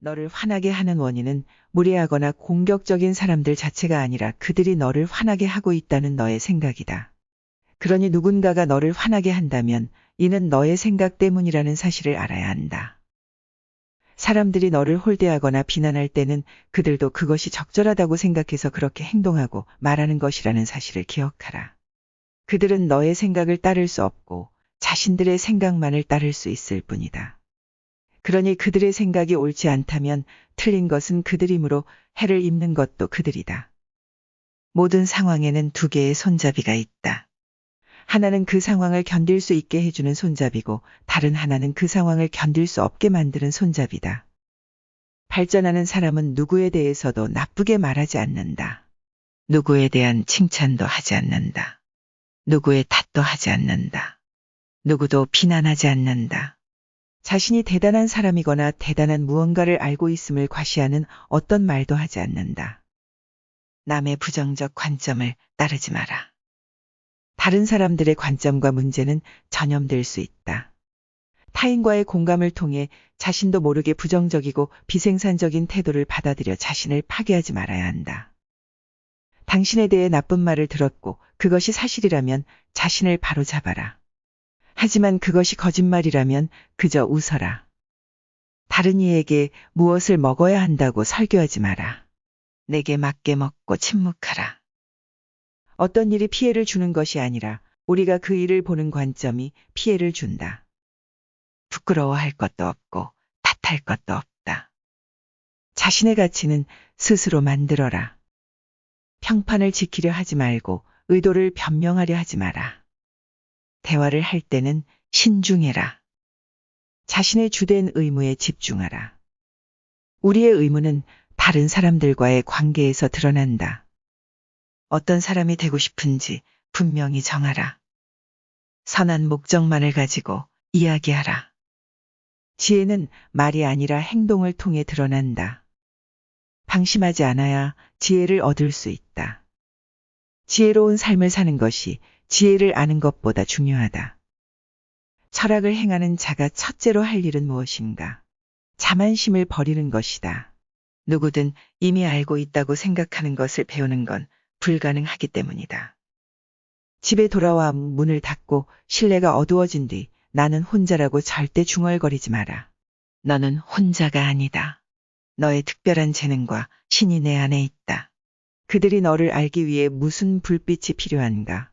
너를 화나게 하는 원인은 무례하거나 공격적인 사람들 자체가 아니라 그들이 너를 화나게 하고 있다는 너의 생각이다. 그러니 누군가가 너를 화나게 한다면 이는 너의 생각 때문이라는 사실을 알아야 한다. 사람들이 너를 홀대하거나 비난할 때는 그들도 그것이 적절하다고 생각해서 그렇게 행동하고 말하는 것이라는 사실을 기억하라. 그들은 너의 생각을 따를 수 없고 자신들의 생각만을 따를 수 있을 뿐이다. 그러니 그들의 생각이 옳지 않다면 틀린 것은 그들이므로 해를 입는 것도 그들이다. 모든 상황에는 두 개의 손잡이가 있다. 하나는 그 상황을 견딜 수 있게 해주는 손잡이고 다른 하나는 그 상황을 견딜 수 없게 만드는 손잡이다. 발전하는 사람은 누구에 대해서도 나쁘게 말하지 않는다. 누구에 대한 칭찬도 하지 않는다. 누구의 탓도 하지 않는다. 누구도 비난하지 않는다. 자신이 대단한 사람이거나 대단한 무언가를 알고 있음을 과시하는 어떤 말도 하지 않는다. 남의 부정적 관점을 따르지 마라. 다른 사람들의 관점과 문제는 전염될 수 있다. 타인과의 공감을 통해 자신도 모르게 부정적이고 비생산적인 태도를 받아들여 자신을 파괴하지 말아야 한다. 당신에 대해 나쁜 말을 들었고 그것이 사실이라면 자신을 바로 잡아라. 하지만 그것이 거짓말이라면 그저 웃어라. 다른 이에게 무엇을 먹어야 한다고 설교하지 마라. 내게 맞게 먹고 침묵하라. 어떤 일이 피해를 주는 것이 아니라 우리가 그 일을 보는 관점이 피해를 준다. 부끄러워할 것도 없고 탓할 것도 없다. 자신의 가치는 스스로 만들어라. 평판을 지키려 하지 말고 의도를 변명하려 하지 마라. 대화를 할 때는 신중해라. 자신의 주된 의무에 집중하라. 우리의 의무는 다른 사람들과의 관계에서 드러난다. 어떤 사람이 되고 싶은지 분명히 정하라. 선한 목적만을 가지고 이야기하라. 지혜는 말이 아니라 행동을 통해 드러난다. 방심하지 않아야 지혜를 얻을 수 있다. 지혜로운 삶을 사는 것이 지혜를 아는 것보다 중요하다. 철학을 행하는 자가 첫째로 할 일은 무엇인가? 자만심을 버리는 것이다. 누구든 이미 알고 있다고 생각하는 것을 배우는 건 불가능하기 때문이다. 집에 돌아와 문을 닫고 실내가 어두워진 뒤 나는 혼자라고 절대 중얼거리지 마라. 너는 혼자가 아니다. 너의 특별한 재능과 신이 내 안에 있다. 그들이 너를 알기 위해 무슨 불빛이 필요한가?